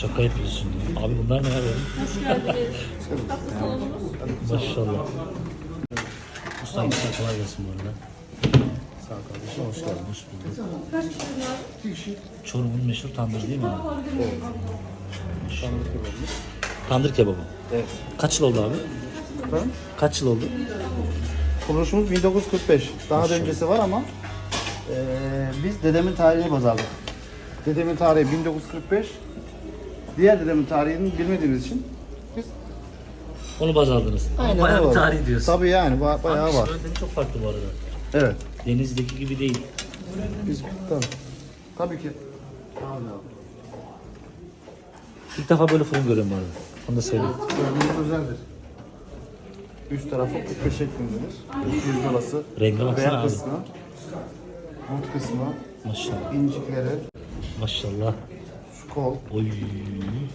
Şaka yapıyorsun. ya. Abi bunlar ne ya? Hoş geldiniz. Tatlı salonumuz. Maşallah. Usta usta kolay gelsin bu arada. Sağ ol kardeşim. Hoş geldin. Hoş bulduk. Kaç kişi var? Çorum'un meşhur tandır değil mi abi? Tandır kebabımız. Tandır kebabı. Evet. Kaç yıl oldu abi? Efendim? Kaç yıl oldu? Kuruluşumuz 1945. Daha da öncesi var ama eee, biz dedemin tarihini baz aldık. Dedemin tarihi 1945. Diğer dedemin tarihini bilmediğimiz için biz Onu baz aldınız. Aynen Bayağı bir oldu. tarih diyorsun. Tabii yani ba- bayağı Abi var. yöntemi çok farklı bu arada. Evet. Denizdeki gibi değil. Biz tabii. Tabii ki. Abi İlk defa böyle fırın görüyorum bu arada. Onu da söyleyeyim. Gördüğünüz özeldir. Üst tarafı 45 şeklindedir. Yüzdolası. Renge baksana Beyaz abi. kısmı. Mont kısmı. Maşallah. incikleri. Maşallah. Kol. Oy.